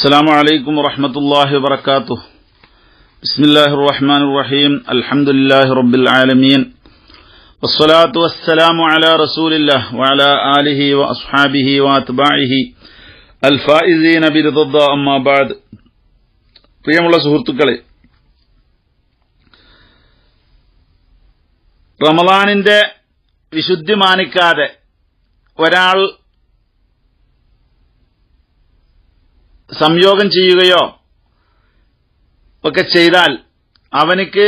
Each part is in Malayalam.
السلام عليكم ورحمة الله وبركاته بسم الله الرحمن الرحيم الحمد لله رب العالمين والصلاة والسلام على رسول الله وعلى آله وأصحابه وأتباعه الفائزين برضا الله أما بعد പ്രിയമുള്ള സുഹൃത്തുക്കളെ റമദാനിന്റെ വിശുദ്ധി മാനിക്കാതെ ഒരാൾ സംയോഗം ചെയ്യുകയോ ഒക്കെ ചെയ്താൽ അവനിക്ക്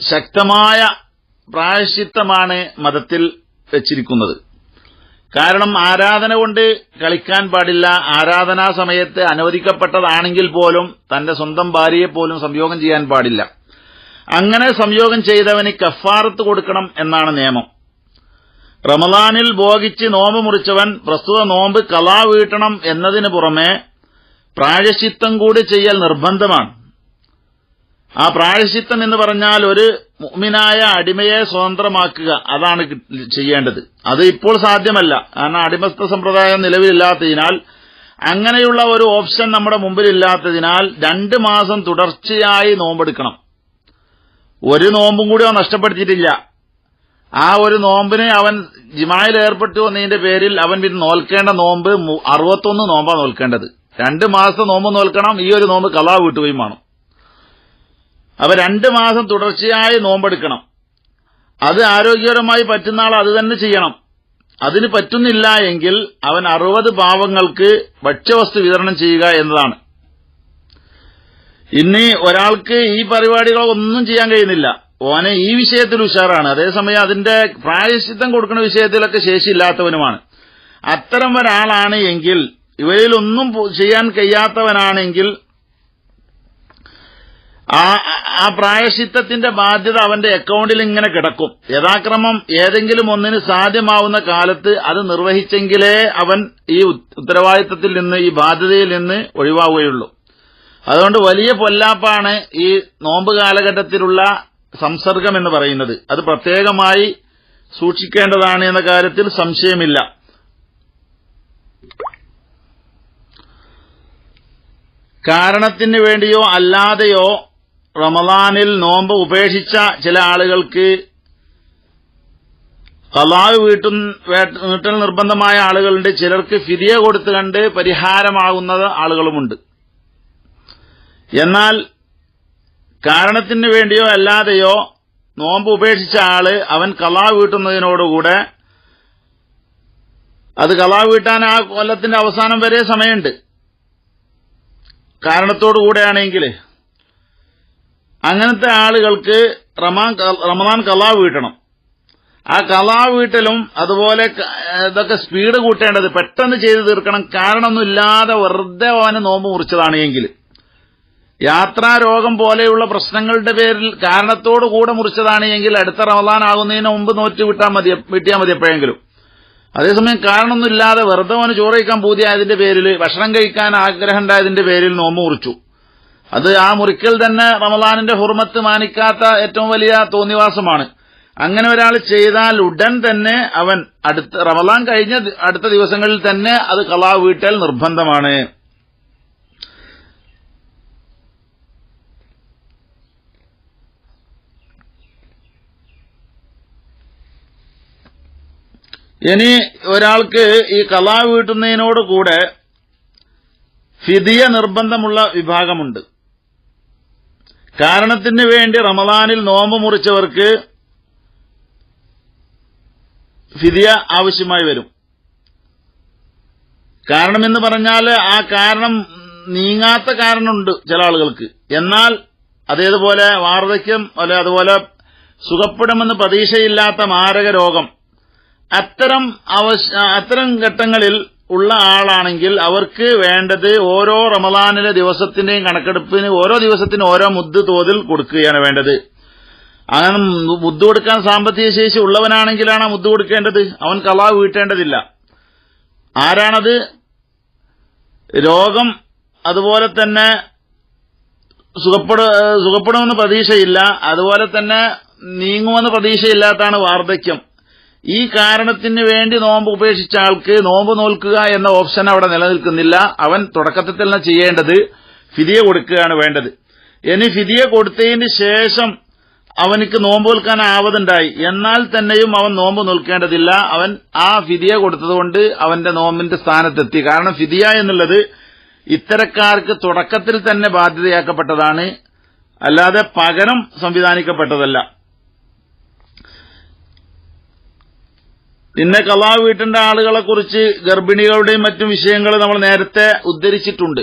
ശക്തമായ പ്രായശ്ചിത്തമാണ് മതത്തിൽ വെച്ചിരിക്കുന്നത്. കാരണം ആരാധന കൊണ്ട് കളിക്കാൻ പാടില്ല. ആരാധനാ സമയത്ത് അനുവദിക്കപ്പെട്ടതാണെങ്കിൽ പോലും തന്റെ സ്വന്തം ഭാര്യയെ പോലും സംയോഗം ചെയ്യാൻ പാടില്ല. അങ്ങനെ സംയോഗം ചെയ്തവന് കഫാറത്ത് കൊടുക്കണം എന്നാണ് നിയമം. റമദാനിൽ ഭോഗിച്ച് നോമ്പ് മുറിച്ചവൻ പ്രസ്തുത നോമ്പ് കലാ വീട്ടണം എന്നതിന് പുറമെ പ്രായശ്ചിത്തം കൂടി ചെയ്യൽ നിർബന്ധമാണ്. ആ പ്രായശിത്തം എന്ന് പറഞ്ഞാൽ ഒരു മുഅ്മിനായ അടിമയെ സ്വതന്ത്രമാക്കുക. അതാണ് ചെയ്യേണ്ടത്. അത് ഇപ്പോൾ സാധ്യമല്ല. കാരണം അടിമസ്ഥ സമ്പ്രദായം നിലവിലില്ലാത്തതിനാൽ അങ്ങനെയുള്ള ഒരു ഓപ്ഷൻ നമ്മുടെ മുമ്പിലില്ലാത്തതിനാൽ രണ്ട് മാസം തുടർച്ചയായി നോമ്പെടുക്കണം. ഒരു നോമ്പും കൂടി അവൻ നഷ്ടപ്പെടുത്തിയിട്ടില്ല. ആ ഒരു നോമ്പിനെ അവൻ ജിമായിൽ ഏർപ്പെട്ടു എന്നതിന്റെ പേരിൽ അവൻ പിന്നെ നോൽക്കേണ്ട നോമ്പ് അറുപത്തൊന്ന് നോമ്പാണ് നോൽക്കേണ്ടത്. രണ്ട് മാസം നോമ്പ് നോൽക്കണം ഈ ഒരു നോമ്പ് കലാ വീട്ടുകയും വേണം. അപ്പൊ രണ്ട് മാസം തുടർച്ചയായി നോമ്പെടുക്കണം. അത് ആരോഗ്യപരമായി പറ്റുന്ന ആൾ അത് തന്നെ ചെയ്യണം. അതിന് പറ്റുന്നില്ല എങ്കിൽ അവൻ അറുപത് പാവങ്ങൾക്ക് ഭക്ഷ്യവസ്തു വിതരണം ചെയ്യുക എന്നതാണ്. ഇനി ഒരാൾക്ക് ഈ പരിപാടികളൊന്നും ചെയ്യാൻ കഴിയുന്നില്ല. ഓനെ ഈ വിഷയത്തിൽ ഉഷാറാണ്. അതേസമയം അതിന്റെ പ്രായശ്ചിത്തം കൊടുക്കുന്ന വിഷയത്തിലൊക്കെ ശേഷിയില്ലാത്തവനുമാണ്. അത്തരം ഒരാളാണ് എങ്കിൽ ഇവയിലൊന്നും ചെയ്യാൻ കഴിയാത്തവനാണെങ്കിൽ ആ ആ പ്രായശ്ചിത്തത്തിന്റെ ബാധ്യത അവന്റെ അക്കൌണ്ടിൽ ഇങ്ങനെ കിടക്കും. യഥാക്രമം ഏതെങ്കിലും ഒന്നിന് സാധ്യമാവുന്ന കാലത്ത് അത് നിർവഹിച്ചെങ്കിലേ അവൻ ഈ ഉത്ത- ഉത്തരവാദിത്തത്തിൽ നിന്ന് ഈ ബാധ്യതയിൽ നിന്ന് ഒഴിവാവുകയുള്ളൂ. അതുകൊണ്ട് വലിയ പൊല്ലാപ്പാണ് ഈ നോമ്പ് കാലഘട്ടത്തിലുള്ള സംസർഗം എന്ന് പറയുന്നത്. അത് പ്രത്യേകമായി സൂക്ഷിക്കേണ്ടതാണ് എന്ന കാര്യത്തിൽ സംശയമില്ല. കാരണത്തിന് വേണ്ടിയോ അല്ലാതെയോ റമദാനിൽ നോമ്പ് ഉപേക്ഷിച്ച ചില ആളുകൾക്ക് കലാവ് വീട്ടും വീട്ടൽ നിർബന്ധമായ ആളുകളുണ്ട്. ചിലർക്ക് ഫിരിയ കൊടുത്തു കണ്ട് പരിഹാരമാകുന്ന ആളുകളുമുണ്ട്. എന്നാൽ കാരണത്തിന് വേണ്ടിയോ അല്ലാതെയോ നോമ്പ് ഉപേക്ഷിച്ച ആൾ അവൻ കലാവ് വീട്ടുന്നതിനോടുകൂടെ അത് കലാവ് വീട്ടാൻ ആ കൊല്ലത്തിന്റെ അവസാനം വരെ സമയമുണ്ട്. കാരണത്തോടു കൂടെയാണെങ്കിൽ അങ്ങനത്തെ ആളുകൾക്ക് റമദാൻ കലാ വീട്ടണം. ആ കലാ വീട്ടലും അതുപോലെ ഇതൊക്കെ സ്പീഡ് കൂട്ടേണ്ടത് പെട്ടെന്ന് ചെയ്തു തീർക്കണം. കാരണമൊന്നുമില്ലാതെ വെറുതെ അവന് നോമ്പ് മുറിച്ചതാണ് എങ്കിൽ യാത്രാരോഗം പോലെയുള്ള പ്രശ്നങ്ങളുടെ പേരിൽ കാരണത്തോടു കൂടെ മുറിച്ചതാണ് എങ്കിൽ അടുത്ത റമദാൻ ആകുന്നതിന് മുമ്പ് നോറ്റ് വിട്ടാൽ മതി വിട്ടിയാൽ മതി എപ്പോഴെങ്കിലും. അതേസമയം കാരണമൊന്നുമില്ലാതെ വെറുതെ അവന് ചോറ് കഴിക്കാൻ പൂതിയായതിന്റെ പേരിൽ ഭക്ഷണം കഴിക്കാൻ ആഗ്രഹം ഉണ്ടായതിന്റെ പേരിൽ നോമ്പ് മുറിച്ചു. അത് ആ മുറിക്കൽ തന്നെ റമദാനിന്റെ ഹുർമത്ത് മാനിക്കാത്ത ഏറ്റവും വലിയ തോന്നിവാസമാണ്. അങ്ങനെ ഒരാൾ ചെയ്താൽ ഉടൻ തന്നെ അവൻ അടുത്ത റമദാൻ കഴിഞ്ഞ അടുത്ത ദിവസങ്ങളിൽ തന്നെ അത് കലാ വീട്ടൽ നിർബന്ധമാണ്. ഇനി ഒരാൾക്ക് ഈ കലാ വീട്ടുന്നതിനോട് കൂടെ ഫിദിയ നിർബന്ധമുള്ള വിഭാഗമുണ്ട്. കാരണത്തിന് വേണ്ടി റമദാനിൽ നോമ്പ് മുറിച്ചവർക്ക് ഫിദിയ ആവശ്യമായി വരും. കാരണമെന്ന് പറഞ്ഞാൽ ആ കാരണം നീങ്ങാത്ത കാരണമുണ്ട് ചില ആളുകൾക്ക്. എന്നാൽ അതേതുപോലെ വാർദ്ധക്യം അല്ലെ അതുപോലെ സുഖപ്പെടുമെന്ന് പ്രതീക്ഷയില്ലാത്ത മാരക രോഗം അത്തരം അത്തരം ഘട്ടങ്ങളിൽ ഉള്ള ആളാണെങ്കിൽ അവർക്ക് വേണ്ടത് ഓരോ റമദാനിലെ ദിവസത്തിന്റെയും കണക്കെടുപ്പിന് ഓരോ ദിവസത്തിന് ഓരോ മുദ്ദ് തോതിൽ കൊടുക്കുകയാണ് വേണ്ടത്. അങ്ങനെ മുദ്ദ് കൊടുക്കാൻ സാമ്പത്തിക ശേഷി ഉള്ളവനാണെങ്കിലാണ് ആ മുദ്ദ് കൊടുക്കേണ്ടത്. അവൻ കലാവ് വീട്ടേണ്ടതില്ല. ആരാണത്? രോഗം അതുപോലെ തന്നെ സുഖപ്പെട സുഖപ്പെടുമെന്ന് പ്രതീക്ഷയില്ല. അതുപോലെ തന്നെ നീങ്ങുമെന്ന് പ്രതീക്ഷയില്ലാത്താണ് വാർദ്ധക്യം. ഈ കാരണത്തിന് വേണ്ടി നോമ്പ് ഉപേക്ഷിച്ച ആൾക്ക് നോമ്പ് നോൽക്കുക എന്ന ഓപ്ഷൻ അവിടെ നിലനിൽക്കുന്നില്ല. അവൻ തുടക്കത്തിൽ തന്നെ ചെയ്യേണ്ടത് ഫിദിയ കൊടുക്കുകയാണ് വേണ്ടത്. ഇനി ഫിദിയ കൊടുത്തതിന് ശേഷം അവനിക്ക് നോമ്പ് നിൽക്കാൻ ആവതുണ്ടായി. എന്നാൽ തന്നെയും അവൻ നോമ്പ് നിൽക്കേണ്ടതില്ല. അവൻ ആ ഫിദിയ കൊടുത്തതുകൊണ്ട് അവന്റെ നോമ്പിന്റെ സ്ഥാനത്തെത്തി. കാരണം ഫിതിയ എന്നുള്ളത് ഇത്തരക്കാർക്ക് തുടക്കത്തിൽ തന്നെ ബാധ്യതയാക്കപ്പെട്ടതാണ്. അല്ലാതെ പകരം സംവിധാനിക്കപ്പെട്ടതല്ല. പിന്നെ കലാ വീട്ടിന്റെ ആളുകളെ കുറിച്ച് ഗർഭിണികളുടെയും മറ്റും വിഷയങ്ങൾ നമ്മൾ നേരത്തെ ഉദ്ധരിച്ചിട്ടുണ്ട്.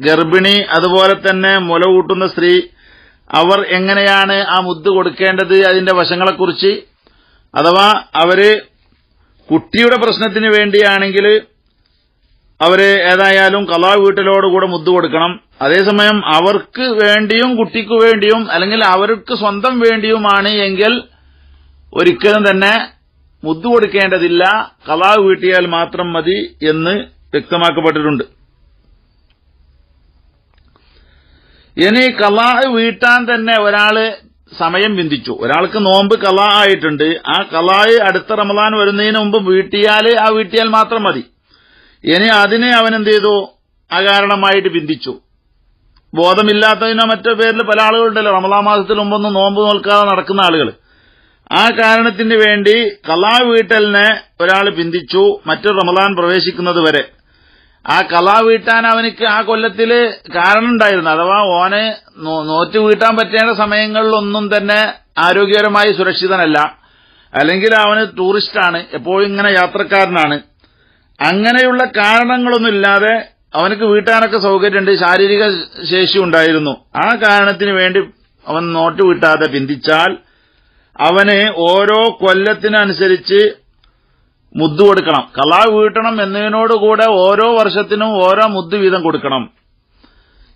ഗർഭിണി അതുപോലെ തന്നെ മുല കൂട്ടുന്ന സ്ത്രീ അവർ എങ്ങനെയാണ് ആ മുദ്ദ് കൊടുക്കേണ്ടത് അതിന്റെ വശങ്ങളെക്കുറിച്ച് അഥവാ അവർ കുട്ടിയുടെ പ്രശ്നത്തിന് വേണ്ടിയാണെങ്കിൽ അവർ ഏതായാലും കലാ വീട്ടിലോടുകൂടെ മുദ്ദ് കൊടുക്കണം. അതേസമയം അവർക്ക് വേണ്ടിയും കുട്ടിക്ക് വേണ്ടിയും അല്ലെങ്കിൽ അവർക്ക് സ്വന്തം വേണ്ടിയുമാണ് എങ്കിൽ ഒരിക്കലും തന്നെ മുദ്ദു കൊടുക്കേണ്ടതില്ല കലാവ് വീട്ടിയാൽ മാത്രം മതി എന്ന് വ്യക്തമാക്കപ്പെട്ടിട്ടുണ്ട്. ഇനി കലാ വീട്ടാൻ തന്നെ ഒരാൾ സമയം വിന്ദിച്ചു ഒരാൾക്ക് നോമ്പ് കലാ ആയിട്ടുണ്ട്. ആ കലായ് അടുത്ത റമദാൻ വരുന്നതിന് മുമ്പ് വീട്ടിയാൽ ആ വീട്ടിയാൽ മാത്രം മതി. ഇനി അതിനെ അവൻ എന്ത് ചെയ്തു? അകാരണമായിട്ട് വിന്ദിച്ചു ബോധമില്ലാത്തതിനോ മറ്റോ പേരിൽ പല ആളുകളുണ്ടല്ലോ. റമദാ മാസത്തിൽ മുമ്പൊന്നും നോമ്പ് നോൽക്കാതെ നടക്കുന്ന ആളുകൾ ആ കാരണത്തിന് വേണ്ടി കലാ വീട്ടലിനെ ഒരാൾ പിന്തിച്ചു മറ്റൊരു റമദാൻ പ്രവേശിക്കുന്നത് വരെ. ആ കലാ വീട്ടാൻ അവനിക്ക് ആ കൊല്ലത്തിൽ കാരണം ഉണ്ടായിരുന്നു അഥവാ ഓനെ നോറ്റ് വീട്ടാൻ പറ്റേണ്ട സമയങ്ങളിലൊന്നും തന്നെ ആരോഗ്യപരമായി സുരക്ഷിതനല്ല. അല്ലെങ്കിൽ അവന് ടൂറിസ്റ്റാണ് എപ്പോഴും ഇങ്ങനെ യാത്രക്കാരനാണ്. അങ്ങനെയുള്ള കാരണങ്ങളൊന്നുമില്ലാതെ അവനക്ക് വീട്ടാനൊക്കെ സൗകര്യമുണ്ട് ശാരീരിക ശേഷി ഉണ്ടായിരുന്നു. ആ കാരണത്തിന് വേണ്ടി അവൻ നോട്ട് വീട്ടാതെ പിന്തിച്ചാൽ അവന് ഓരോ കൊല്ലത്തിനനുസരിച്ച് മുദ്ദ് കൊടുക്കണം. കലാ വീട്ടണം എന്നതിനോടുകൂടെ ഓരോ വർഷത്തിനും ഓരോ മുദ്ദ് വീതം കൊടുക്കണം.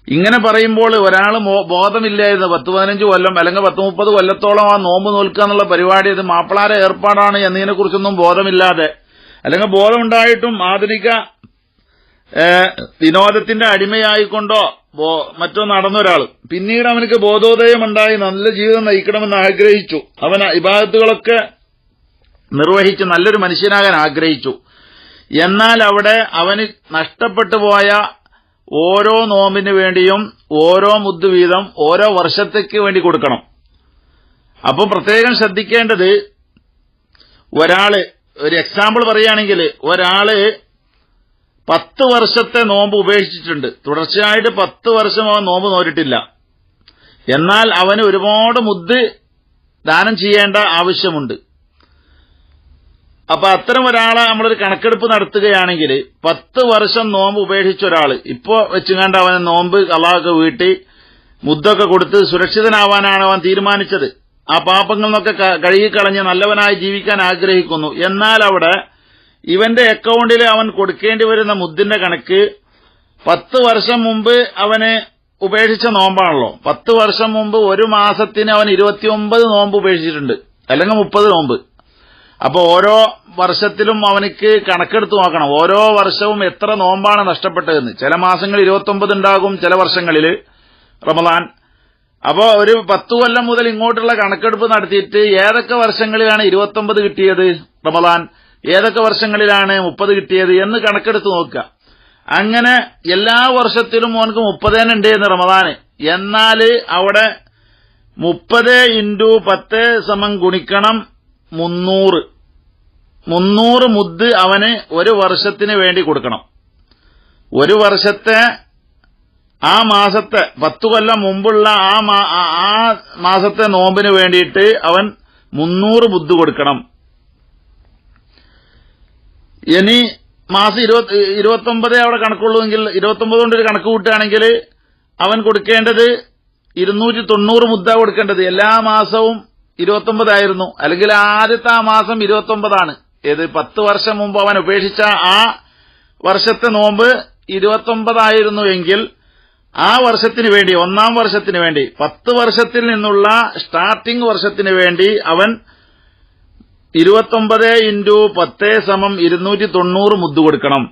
ഇങ്ങനെ പറയുമ്പോൾ ഒരാൾ ബോധമില്ലായിരുന്നു. പത്ത് പതിനഞ്ച് കൊല്ലം അല്ലെങ്കിൽ പത്ത് മുപ്പത് കൊല്ലത്തോളം ആ നോമ്പ് നോൽക്കുക എന്നുള്ള പരിപാടി ഇത് മാപ്പിളാരെ ഏർപ്പാടാണ് എന്നതിനെ കുറിച്ചൊന്നും ബോധമില്ലാതെ. അല്ലെങ്കിൽ ബോധമുണ്ടായിട്ടും ആധുനിക വിനോദത്തിന്റെ അടിമയായിക്കൊണ്ടോ മറ്റോ നടന്ന ഒരാൾ പിന്നീട് അവനക്ക് ബോധോദയമുണ്ടായി നല്ല ജീവിതം നയിക്കണമെന്ന് ആഗ്രഹിച്ചു. അവൻ ഇബാദത്തുകളൊക്കെ നിർവഹിച്ച് നല്ലൊരു മനുഷ്യനാകാൻ ആഗ്രഹിച്ചു. എന്നാൽ അവിടെ അവന് നഷ്ടപ്പെട്ടു പോയ ഓരോ നോമ്പിന് വേണ്ടിയും ഓരോ മുദ്ദ് വീതം ഓരോ വർഷത്തേക്ക് വേണ്ടി കൊടുക്കണം. അപ്പൊ പ്രത്യേകം ശ്രദ്ധിക്കേണ്ടത് ഒരാൾ ഒരു എക്സാമ്പിൾ പറയുകയാണെങ്കിൽ ഒരാൾ പത്ത് വർഷത്തെ നോമ്പ് ഉപേക്ഷിച്ചിട്ടുണ്ട്. തുടർച്ചയായിട്ട് പത്ത് വർഷം അവൻ നോമ്പ് നോരിട്ടില്ല എന്നാൽ അവന് ഒരുപാട് മുദ് ദാനം ചെയ്യേണ്ട ആവശ്യമുണ്ട്. അപ്പൊ അത്തരം ഒരാളെ നമ്മളൊരു കണക്കെടുപ്പ് നടത്തുകയാണെങ്കിൽ പത്ത് വർഷം നോമ്പ് ഉപേക്ഷിച്ച ഒരാൾ ഇപ്പോ വെച്ചുകൊണ്ട് അവന് നോമ്പ് കലാക്കെ വീട്ടി മുദ്ദൊക്കെ കൊടുത്ത് സുരക്ഷിതനാവാനാണ് അവൻ തീരുമാനിച്ചത്. ആ പാപങ്ങളിൽ നിന്നൊക്കെ കഴുകിക്കളഞ്ഞ് നല്ലവനായി ജീവിക്കാൻ ആഗ്രഹിക്കുന്നു. എന്നാൽ അവിടെ ഇവന്റെ അക്കൌണ്ടിൽ അവൻ കൊടുക്കേണ്ടി വരുന്ന മുദ്ദിന്റെ കണക്ക് പത്ത് വർഷം മുമ്പ് അവന് ഉപേക്ഷിച്ച നോമ്പാണല്ലോ. പത്ത് വർഷം മുമ്പ് ഒരു മാസത്തിന് അവൻ ഇരുപത്തിയൊമ്പത് നോമ്പ് ഉപേക്ഷിച്ചിട്ടുണ്ട്. അല്ലെങ്കിൽ മുപ്പത് നോമ്പ്. അപ്പോൾ ഓരോ വർഷത്തിലും അവനക്ക് കണക്കെടുത്ത് നോക്കണം. ഓരോ വർഷവും എത്ര നോമ്പാണ് നഷ്ടപ്പെട്ടതെന്ന്. ചില മാസങ്ങൾ ഇരുപത്തൊമ്പത് ഉണ്ടാകും ചില വർഷങ്ങളിൽ റമദാൻ. അപ്പോൾ ഒരു പത്ത് കൊല്ലം മുതൽ ഇങ്ങോട്ടുള്ള കണക്കെടുപ്പ് നടത്തിയിട്ട് ഏതൊക്കെ വർഷങ്ങളിലാണ് ഇരുപത്തൊമ്പത് കിട്ടിയത് റമദാൻ? ഏതൊക്കെ വർഷങ്ങളിലാണ് മുപ്പത് കിട്ടിയത് എന്ന് കണക്കെടുത്ത് നോക്കുക. അങ്ങനെ എല്ലാ വർഷത്തിലും മോനക്ക് മുപ്പത് തന്നെ ഉണ്ട് എന്ന് റമദാന്. എന്നാൽ അവിടെ മുപ്പത് ഇന്റു പത്ത് സമം ഗുണിക്കണം മുന്നൂറ്. മുന്നൂറ് മുദ് അവന് ഒരു വർഷത്തിന് വേണ്ടി കൊടുക്കണം. ഒരു വർഷത്തെ ആ മാസത്തെ പത്തു കൊല്ലം മുമ്പുള്ള ആ മാസത്തെ നോമ്പിന് വേണ്ടിയിട്ട് അവൻ മുന്നൂറ് മുദ് കൊടുക്കണം. ഇനി മാസം ഇരുപത്തി ഇരുപത്തൊമ്പതേ അവിടെ കണക്കുള്ളൂവെങ്കിൽ ഇരുപത്തൊമ്പത് കൊണ്ട് ഒരു കണക്ക് കൂട്ടുകയാണെങ്കിൽ അവൻ കൊടുക്കേണ്ടത് ഇരുന്നൂറ്റി തൊണ്ണൂറ് മുദ്ര കൊടുക്കേണ്ടത്. എല്ലാ മാസവും ഇരുപത്തൊമ്പതായിരുന്നു അല്ലെങ്കിൽ ആദ്യത്തെ ആ മാസം ഇരുപത്തൊമ്പതാണ്. ഏത് പത്ത് വർഷം മുമ്പ് അവൻ ഉപേക്ഷിച്ച ആ വർഷത്തെ നോമ്പ് ഇരുപത്തൊമ്പതായിരുന്നു എങ്കിൽ ആ വർഷത്തിന് വേണ്ടി ഒന്നാം വർഷത്തിന് വേണ്ടി പത്ത് വർഷത്തിൽ നിന്നുള്ള സ്റ്റാർട്ടിംഗ് വർഷത്തിന് വേണ്ടി അവൻ ഇരുപത്തൊമ്പത് ഇന്റു പത്ത് സമം ഇരുന്നൂറ്റി തൊണ്ണൂറ് മുദ്ദ് കൊടുക്കണം.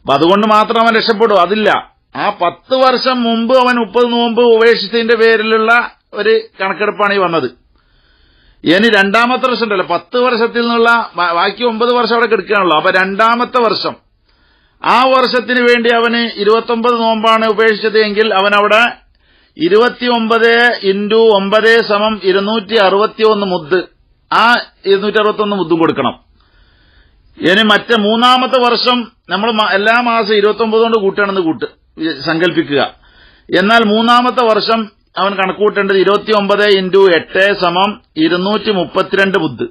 അപ്പൊ അതുകൊണ്ട് മാത്രം അവൻ രക്ഷപ്പെടും. അതില്ല. ആ പത്ത് വർഷം മുമ്പ് അവൻ മുപ്പത് നോമ്പ് ഉപേക്ഷിച്ചതിന്റെ പേരിലുള്ള ഒരു കണക്കെടുപ്പാണ് ഈ വന്നത്. ഇനി രണ്ടാമത്തെ വർഷം ഉണ്ടല്ലോ. പത്ത് വർഷത്തിൽ നിന്നുള്ള ബാക്കി ഒമ്പത് വർഷം അവിടെ കിടക്കുകയാണല്ലോ. അപ്പൊ രണ്ടാമത്തെ വർഷം. ആ വർഷത്തിന് വേണ്ടി അവന് ഇരുപത്തൊമ്പത് നോമ്പാണ് ഉപേക്ഷിച്ചത് എങ്കിൽ അവൻ അവിടെ ഇരുപത്തിയൊമ്പത് ഇന്റു ഒമ്പത് സമം ഇരുന്നൂറ്റി അറുപത്തി ഒന്ന് മുദ്ദ് ആ ഇരുന്നൂറ്റി അറുപത്തൊന്ന് മുദ്ദും കൊടുക്കണം. ഇനി മറ്റേ മൂന്നാമത്തെ വർഷം നമ്മൾ എല്ലാ മാസം ഇരുപത്തൊമ്പത് കൊണ്ട് കൂട്ടുകയാണെന്ന് കൂട്ട് സങ്കല്പിക്കുക. എന്നാൽ മൂന്നാമത്തെ വർഷം അവൻ കണക്കൂട്ടേണ്ടത് ഇരുപത്തിയൊമ്പത് ഇന്റു എട്ട് സമം ഇരുന്നൂറ്റി മുപ്പത്തിരണ്ട് മുദ്ദ്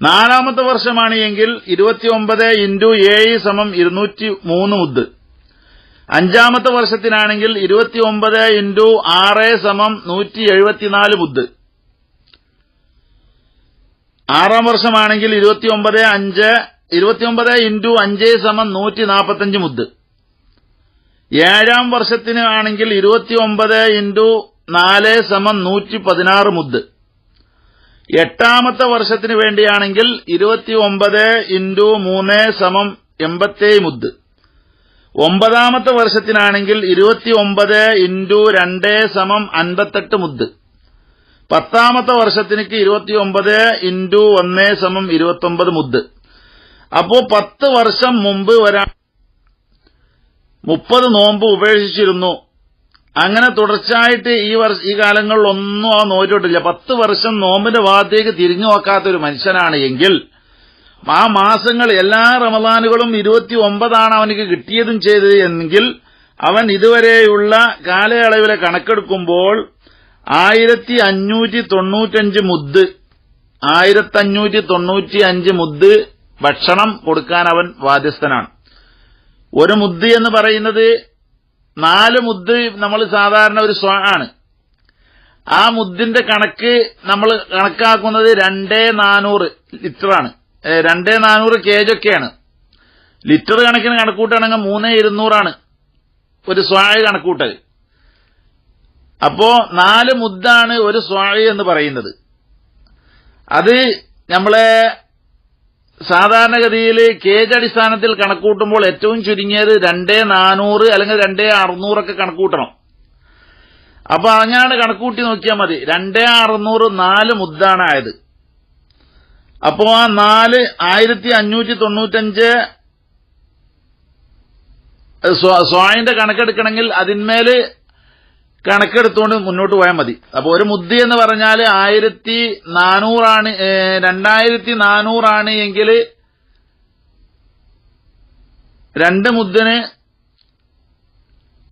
നാലാമത്തെ വർഷമാണ് എങ്കിൽ ഇരുപത്തി ഒമ്പത് ഇന്റു ഏഴ് സമം ഇരുന്നൂറ്റി മൂന്ന് മുദ്ദ് അഞ്ചാമത്തെ വർഷത്തിനാണെങ്കിൽ ഇരുപത്തി ഒമ്പത് ഇന്റു ആറ് സമം നൂറ്റി എഴുപത്തിനാല് മുദ്ദ് ആറാം വർഷമാണെങ്കിൽ ഇരുപത്തിയൊമ്പത് അഞ്ച് ഇരുപത്തിയൊമ്പത് ഇന്റു അഞ്ച് സമം നൂറ്റി നാൽപ്പത്തഞ്ച് മുദ്ദ്. ഏഴാം വർഷത്തിന് ആണെങ്കിൽ ഇരുപത്തിയൊമ്പത് ഇന്റു നാല് സമം നൂറ്റി പതിനാറ് മുദ്ദ്. എട്ടാമത്തെ വർഷത്തിന് വേണ്ടിയാണെങ്കിൽ ഇരുപത്തിയൊമ്പത് ഇന്റു മൂന്ന് സമം എൺപത്തേഴ് മുദ്ദ്. ഒമ്പതാമത്തെ വർഷത്തിനാണെങ്കിൽ ഇരുപത്തിയൊമ്പത് ഇന്റു രണ്ട് സമം അൻപത്തെട്ട് മുദ്ദ്. പത്താമത്തെ വർഷത്തിനേക്ക് ഇരുപത്തിയൊമ്പത് ഇന്റു ഒന്ന് സമം ഇരുപത്തൊമ്പത് മുദ്. അപ്പോ പത്ത് വർഷം മുമ്പ് വരാ മുപ്പത് നോമ്പ് ഉപേക്ഷിച്ചിരുന്നു. അങ്ങനെ തുടർച്ചയായിട്ട് ഈ വർഷ ഈ കാലങ്ങളിലൊന്നും ആ നോറ്റിട്ടില്ല. പത്ത് വർഷം നോമ്പിന്റെ ഭാഗത്തേക്ക് തിരിഞ്ഞു നോക്കാത്ത ഒരു മനുഷ്യനാണ് എങ്കിൽ ആ മാസങ്ങൾ എല്ലാ റമദാനുകളും ഇരുപത്തി ഒമ്പതാണ് അവനക്ക് കിട്ടിയതും ചെയ്തത് എങ്കിൽ അവൻ ഇതുവരെയുള്ള കാലയളവിലെ കണക്കെടുക്കുമ്പോൾ ആയിരത്തി അഞ്ഞൂറ്റി തൊണ്ണൂറ്റഞ്ച് മുദ് ആയിരത്തി അഞ്ഞൂറ്റി തൊണ്ണൂറ്റി അഞ്ച് മുദ്ദ് ഭക്ഷണം കൊടുക്കാൻ അവൻ ബാധ്യസ്ഥനാണ് ഒരു മുദ് എന്ന് പറയുന്നത് നാല് മുദ് നമ്മൾ സാധാരണ ഒരു സ്വ ആണ്. ആ മുദ്ദിന്റെ കണക്ക് നമ്മൾ കണക്കാക്കുന്നത് രണ്ടേ നാനൂറ് ലിറ്ററാണ് രണ്ടേ നാനൂറ് കേജൊക്കെയാണ് ലിറ്റർ കണക്കിന് കണക്കൂട്ടാണെങ്കിൽ മൂന്നേ ഇരുന്നൂറാണ് ഒരു സ്വാഴ് കണക്കൂട്ടൽ. അപ്പോ നാല് മുദ്ദാണ് ഒരു സ്വാഴി എന്ന് പറയുന്നത്. അത് നമ്മളെ സാധാരണഗതിയിൽ കേജ് അടിസ്ഥാനത്തിൽ കണക്കൂട്ടുമ്പോൾ ഏറ്റവും ചുരുങ്ങിയത് രണ്ടേ നാനൂറ് അല്ലെങ്കിൽ രണ്ടേ അറുന്നൂറൊക്കെ കണക്കൂട്ടണം. അപ്പൊ അങ്ങനെയാണ് കണക്കൂട്ടി നോക്കിയാൽ മതി. രണ്ടേ അറുന്നൂറ് നാല് മുദ്ദാണ് ആയത്. അപ്പോ ആ നാല് ആയിരത്തി അഞ്ഞൂറ്റി തൊണ്ണൂറ്റഞ്ച് സ്വ- സ്വായിന്റെ കണക്കെടുക്കണമെങ്കിൽ അതിന്മേൽ കണക്കെടുത്തുകൊണ്ട് മുന്നോട്ട് പോയാൽ മതി. അപ്പോൾ ഒരു മുദ്ദി എന്ന് പറഞ്ഞാൽ ആയിരത്തി നാനൂറാണ് രണ്ടായിരത്തി നാനൂറാണ് എങ്കിൽ രണ്ട് മുദ്ദിന്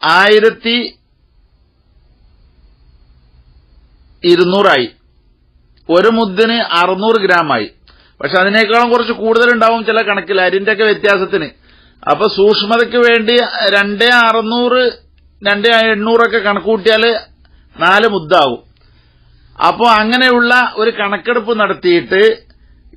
ആയിരത്തി ഇരുന്നൂറായി. ഒരു മുദ്ദിന് അറുന്നൂറ് ഗ്രാമായി. പക്ഷെ അതിനേക്കാളും കുറച്ച് കൂടുതലുണ്ടാവും ചില കണക്കിൽ അരിന്റെ ഒക്കെ വ്യത്യാസത്തിന്. അപ്പൊ സൂക്ഷ്മതയ്ക്ക് വേണ്ടി രണ്ടേ അറുന്നൂറ് രണ്ടേ എണ്ണൂറൊക്കെ കണക്കൂട്ടിയാൽ നാല് മുദ്ദാവും. അപ്പോൾ അങ്ങനെയുള്ള ഒരു കണക്കെടുപ്പ് നടത്തിയിട്ട്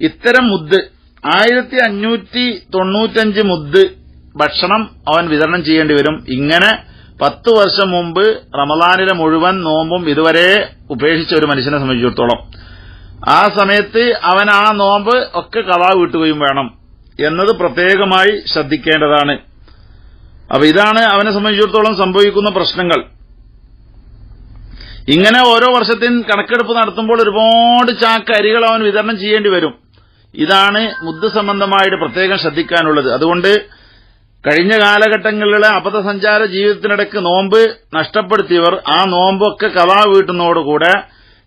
ഇത്തരം മുദ്ദ് ആയിരത്തി അഞ്ഞൂറ്റി തൊണ്ണൂറ്റഞ്ച് മുദ്ദ് ഭക്ഷണം അവൻ വിതരണം ചെയ്യേണ്ടി വരും. ഇങ്ങനെ പത്ത് വർഷം മുമ്പ് റമദാനിലെ മുഴുവൻ നോമ്പും ഇതുവരെ ഉപേക്ഷിച്ച ഒരു മനുഷ്യനെ സംബന്ധിച്ചിടത്തോളം. ആ സമയത്ത് അവൻ ആ നോമ്പ് ഒക്കെ കഥാ വീട്ടുകയും വേണം. എന്നത് പ്രത്യേകമായി ശ്രദ്ധിക്കേണ്ടതാണ്. അപ്പൊ ഇതാണ് അവനെ സംബന്ധിച്ചിടത്തോളം സംഭവിക്കുന്ന പ്രശ്നങ്ങൾ. ഇങ്ങനെ ഓരോ വർഷത്തിൽ കണക്കെടുപ്പ് നടത്തുമ്പോൾ ഒരുപാട് ചാക്ക് അരികൾ അവൻ വിതരണം ചെയ്യേണ്ടി വരും. ഇതാണ് മുദ്ദ സംബന്ധമായിട്ട് പ്രത്യേകം ശ്രദ്ധിക്കാനുള്ളത്. അതുകൊണ്ട് കഴിഞ്ഞ കാലഘട്ടങ്ങളിലെ അബദ്ധസഞ്ചാര ജീവിതത്തിനിടയ്ക്ക് നോമ്പ് നഷ്ടപ്പെടുത്തിയവർ ആ നോമ്പൊക്കെ കഥാ വീട്ടുന്നതോടുകൂടെ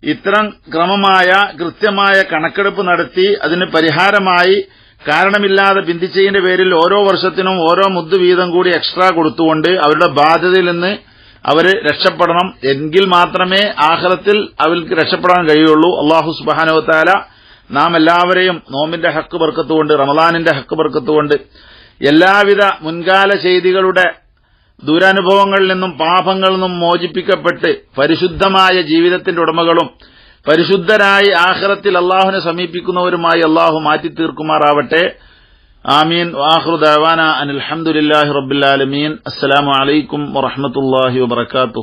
ഇത്തരം ക്രമമായ കൃത്യമായ കണക്കെടുപ്പ് നടത്തി അതിന് പരിഹാരമായി കാരണമില്ലാതെ ബിന്ദിച്ചതിന്റെ പേരിൽ ഓരോ വർഷത്തിനും ഓരോ മുദ്ദു വീതം കൂടി എക്സ്ട്രാ കൊടുത്തുകൊണ്ട് അവരുടെ ബാധ്യതയിൽ നിന്ന് അവർ രക്ഷപ്പെടണം. എങ്കിൽ മാത്രമേ ആഹ്ലത്തിൽ അവർക്ക് രക്ഷപ്പെടാൻ കഴിയുള്ളൂ. അള്ളാഹു സുബാനോത്താല നാം എല്ലാവരെയും നോമിന്റെ ഹക്ക് പെറുക്കത്തുകൊണ്ട് റമദാനിന്റെ ഹക്ക് പെറുക്കത്തുകൊണ്ട് എല്ലാവിധ മുൻകാല ചെയ്തികളുടെ ദുരനുഭവങ്ങളിൽ നിന്നും പാപങ്ങളിൽ നിന്നും മോചിപ്പിക്കപ്പെട്ട് പരിശുദ്ധമായ ജീവിതത്തിന്റെ ഉടമകളും പരിശുദ്ധരായി ആഹ്റത്തിൽ അള്ളാഹുവിനെ സമീപിക്കുന്നവരുമായി അള്ളാഹു മാറ്റി തീർക്കുമാറാവട്ടെ ആമീൻ. വാഹ്റു ദവാന അനിൽഹമുല്ലാഹി റബ്ബുലാലമീൻ അസ്സലാമു അലൈക്കും വറഹമത്തല്ലാഹി വബർക്കാത്തു